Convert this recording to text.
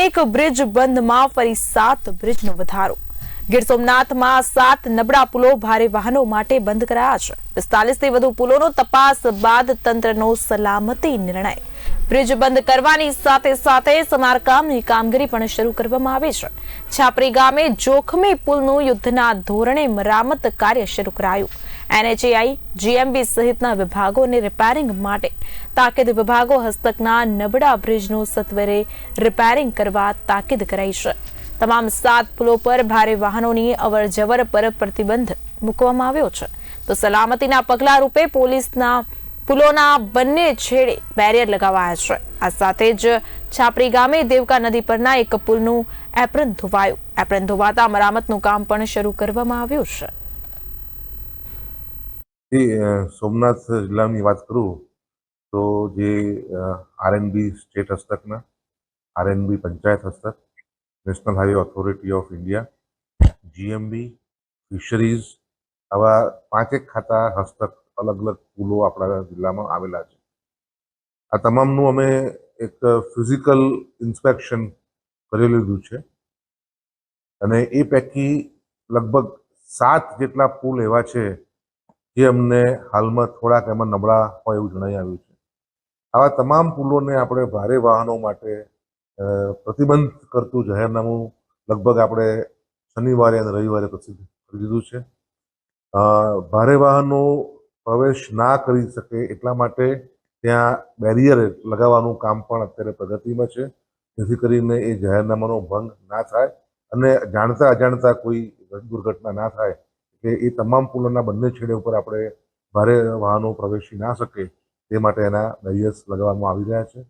એક બ્રિજ બંધમાં ફરી સાત બ્રિજનો વધારો. ગીર સોમનાથમાં સાત નબળા પુલો ભારે વાહનો માટે બંધ કરાયા છે. પિસ્તાલીસથી વધુ પુલોનો તપાસ બાદ તંત્રનો સલામતી નિર્ણય. બ્રિજ બંધ કરવાની સાથે સાથે સમારકામની કામગીરી પણ શરૂ કરવામાં આવી છે. છાપરી ગામે જોખમી પુલનું યુદ્ધના ધોરણે મરામત કાર્ય શરૂ કરાયું. એનએચએઆઈ જીએમબી સહિતના વિભાગોને રિપેરિંગ માટે તાકીદ વિભાગો હસ્તકના નબળા બ્રિજનું સત્વરે રિપેરિંગ કરવા તાકીદ કરાઈ છે. તમામ સાત પુલો પર ભારે વાહનોની અવર જવર પર પ્રતિબંધ મૂકવામાં આવ્યો છે. તો સલામતીના પગલા રૂપે પોલીસના પુલોના બંને છેડે બેરિયર લગાવાયા છે. આ સાથે જ છાપરી ગામે દેવકા નદી પરના એક પુલનું એપ્રન ધોવાયું. એપ્રન ધોવાતા મરામતનું કામ પણ શરૂ કરવામાં આવ્યું છે. સોમનાથ જિલ્લાની વાત કરું તો જે આરએનબી સ્ટેટ હસ્તકના આરએનબી પંચાયત હસ્તક, national highway authority of India GMB fisheries, આવા પાંચેક ખાતા હસ્તક અલગ અલગ પુલો આપણા જિલ્લામાં આવેલા છે. આ તમામનું અમે એક ફિઝિકલ ઇન્સ્પેક્શન કરી લીધું છે. અને એ પૈકી લગભગ સાત જેટલા પુલ એવા છે જે અમને હાલમાં થોડાક એમાં નબળા હોય એવું જણાઈ આવ્યું છે. આવા તમામ પુલોને આપણે ભારે વાહનો માટે પ્રતિબંધ કરતું જાહેરનામું લગભગ આપણે શનિવારે અને રવિવારે પ્રસિદ્ધ કરી દીધું છે. ભારે વાહનો પ્રવેશ ના કરી શકે એટલા માટે ત્યાં બેરિયર લગાવવાનું કામ પણ અત્યારે પ્રગતિમાં છે. જેથી કરીને એ જાહેરનામાનો ભંગ ના થાય અને જાણતા અજાણતા કોઈ દુર્ઘટના ના થાય કે એ તમામ પુલોના બંને છેડે ઉપર આપણે ભારે વાહનો પ્રવેશી ના શકે તે માટે એના બેરિયર્સ લગાવવામાં આવી રહ્યા છે.